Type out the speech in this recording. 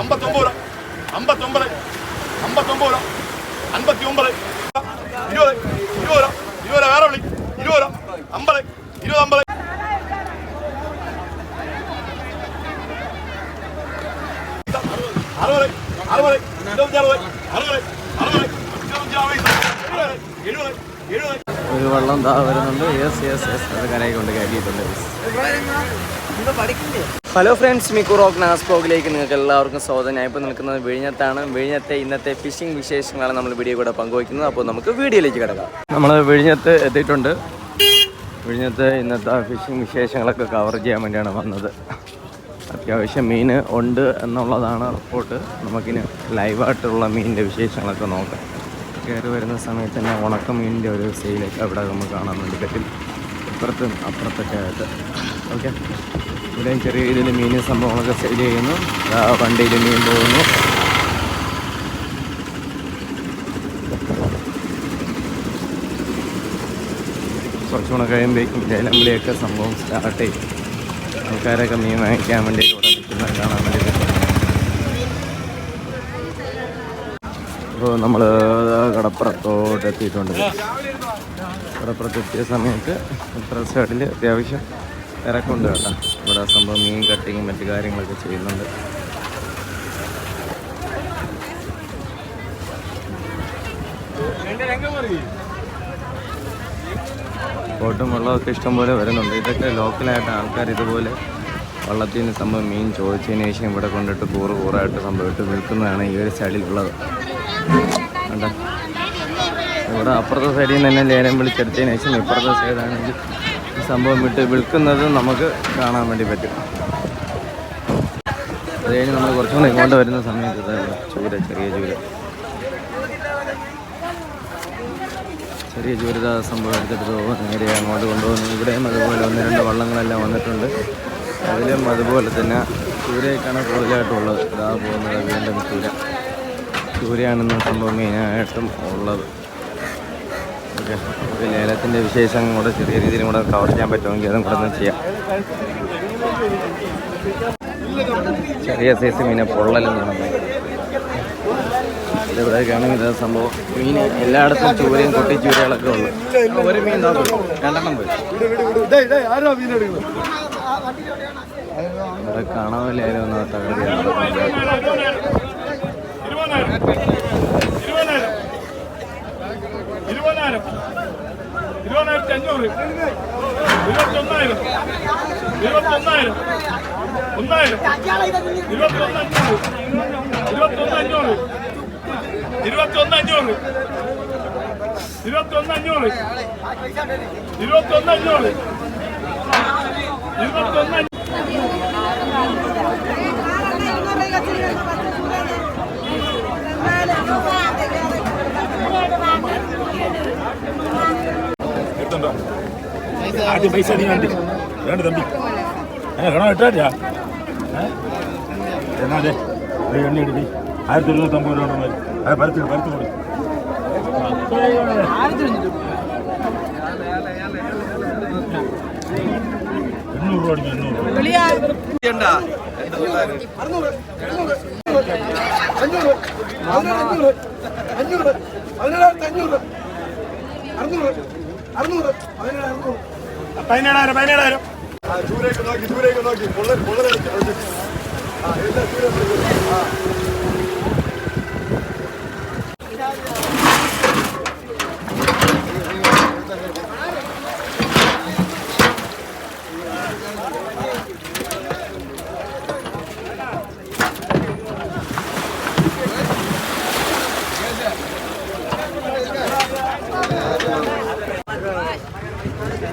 അമ്പത്തൊമ്പത് അമ്പത്തൊമ്പത് അമ്പത്തൊമ്പത് രൂപ അൻപത്തി ഒമ്പത് ഇരുപത് ഇരുപത് രൂപ ഇരുപത് രൂപ വേറെ വിളി ഇരുപത് രൂപ അമ്പത് ഇരുപത് അമ്പത് അറുപത് അറുപത് ഇരുപത്തി അറുപത് അറുപത് ഒരു വെള്ളം താ വരുന്നുണ്ട്. യെസ് യെസ് യെസ് അത് കരയെ കൊണ്ട് കയറ്റിയിട്ടുണ്ട്. ഹലോ ഫ്രണ്ട്സ് മിക്കു റോക്ക് നാസ്പോക്കിലേക്ക് നിങ്ങൾക്ക് എല്ലാവർക്കും സ്വാഗതം. ഞാൻ ഇപ്പോൾ നിൽക്കുന്നത് വിഴിഞ്ഞത്താണ്. വിഴിഞ്ഞത്തെ ഇന്നത്തെ ഫിഷിംഗ് വിശേഷങ്ങളാണ് നമ്മൾ വീഡിയോ കൂടെ പങ്കുവയ്ക്കുന്നത്. അപ്പോൾ നമുക്ക് വീഡിയോയിലേക്ക് കിടക്കാം. നമ്മൾ വിഴിഞ്ഞത്ത് എത്തിയിട്ടുണ്ട്. വിഴിഞ്ഞത്ത് ഇന്നത്തെ ഫിഷിംഗ് വിശേഷങ്ങളൊക്കെ കവർ ചെയ്യാൻ വേണ്ടിയാണ് വന്നത്. അത്യാവശ്യം മീൻ ഉണ്ട് എന്നുള്ളതാണ് റിപ്പോർട്ട്. നമുക്കിന് ലൈവായിട്ടുള്ള മീനിന്റെ വിശേഷങ്ങളൊക്കെ നോക്കാം. കയറി വരുന്ന സമയത്ത് തന്നെ ഉണക്ക മീനിന്റെ ഒരു സെയിലൊക്കെ അവിടെ നമുക്ക് കാണാൻ വേണ്ടി പറ്റും. ഇപ്പുറത്തും അപ്പുറത്തൊക്കെ ആയിട്ട്. ഓക്കെ ഇവിടെയും ചെറിയ രീതിയിൽ മീൻ സംഭവങ്ങളൊക്കെ സെയിൽ ചെയ്യുന്നു. വണ്ടിയിൽ മീൻ പോകുന്നു. കുറച്ചുകൂടെ കഴിയുമ്പോഴേക്കും ലേലംവിളിയൊക്കെ സംഭവം സ്റ്റാർട്ട് ചെയ്യും ആൾക്കാരൊക്കെ മീൻ വാങ്ങിക്കാൻ വേണ്ടി കാണാൻ വേണ്ടി അപ്പോൾ നമ്മൾ കടപ്പുറത്തോട്ട് എത്തിയിട്ടുണ്ട്. കടപ്പുറത്ത് എത്തിയ സമയത്ത് ഇത്ര സൈഡിൽ അത്യാവശ്യം തിരക്കുണ്ട് കേട്ടോ. സംഭവം മീൻ കട്ടിങ്ങും മറ്റു കാര്യങ്ങളൊക്കെ ചെയ്യുന്നുണ്ട്. ബോട്ടും വെള്ളമൊക്കെ ഇഷ്ടംപോലെ വരുന്നുണ്ട്. ഇതൊക്കെ ലോക്കലായിട്ട് ആൾക്കാർ ഇതുപോലെ വള്ളത്തിൽ നിന്ന് സംഭവം മീൻ ചോദിച്ചതിന് ശേഷം ഇവിടെ കൊണ്ടിട്ട് കൂറ് കൂറായിട്ട് സംഭവമായിട്ട് വിൽക്കുന്നതാണ് ഈ ഒരു സൈഡിലുള്ളത് ഇവിടെ അപ്പുറത്തെ സൈഡിൽ നിന്ന് തന്നെ ലേലം വിളിച്ചെടുത്തതിന് ശേഷം ഇപ്പുറത്തെ സൈഡാണെങ്കിൽ സംഭവം വിട്ട് വിൽക്കുന്നത് നമുക്ക് കാണാൻ വേണ്ടി പറ്റും. അത് കഴിഞ്ഞ് നമ്മൾ കുറച്ചുകൂടെ ഇങ്ങോട്ട് വരുന്ന സമയത്ത് ചൂര ചെറിയ ചൂര. ചെറിയ ചൂരിത സംഭവം എടുത്തിട്ട് പോകും നേരെ അങ്ങോട്ട് കൊണ്ടുപോകുന്നു. ഇവിടെയും അതുപോലെ ഒന്ന് രണ്ട് വള്ളങ്ങളെല്ലാം വന്നിട്ടുണ്ട്. അതിലും അതുപോലെ തന്നെ ചൂരയൊക്കെയാണ് കൂടുതലായിട്ടുള്ളത്. ഇതാ പോകുന്നത് വീണ്ടും ചൂര. ചൂരയാണെന്ന സംഭവം മെയിനായിട്ടും ഉള്ളത്. ഓക്കെ ഒരു ലേലത്തിന്റെ വിശേഷം കൂടെ ചെറിയ രീതിയിലും കൂടെ കവർ ചെയ്യാൻ പറ്റുമെങ്കിൽ അതും കൂടെ ചെയ്യാം. ചെറിയ സൈസ് മീനെ പൊള്ളലെന്ന് പറയുന്നത് ഇവിടെയൊക്കെയാണെങ്കിൽ കാണുന്നത് സംഭവം. മീൻ എല്ലായിടത്തും ചൂരയും കൊട്ടി ചൂരകളൊക്കെ ഉള്ളു. ഒരു മീൻ രണ്ടെണ്ണം പോയി. ഇവിടെ കാണാൻ ലേലം ഒന്ന് തകർക്കുകയാണ് അഞ്ഞൂറ് ഇരുപത്തൊന്നായിരം ഇരുപത്തൊന്നായിരം ഒന്നായിരം. ഇരുപത്തൊന്ന് അഞ്ഞൂറ് ഇരുപത്തൊന്ന് അഞ്ഞൂറ് ஆட்டி பைசா நீ ஆண்டி வேண்டு தம்பி கணவன் விட்டாடியா என்னடே எண்ணெய் அடிடி ஆயிரத்தி தொண்ணூத்தம்பது ரூபா மாதிரி அதை பறித்து பறித்து கொடு எண்ணூறுரூவா அடிங்க அறுநூறு அறுநூறு പതിനേഴായിരം പതിനേഴായിരം. ചൂരേക്ക് നോക്കി ദൂരേക്ക് നോക്കി. പൊള്ളൽ പൊള്ളലടിച്ചു ആ എല്ലാ ദൂരം ആ.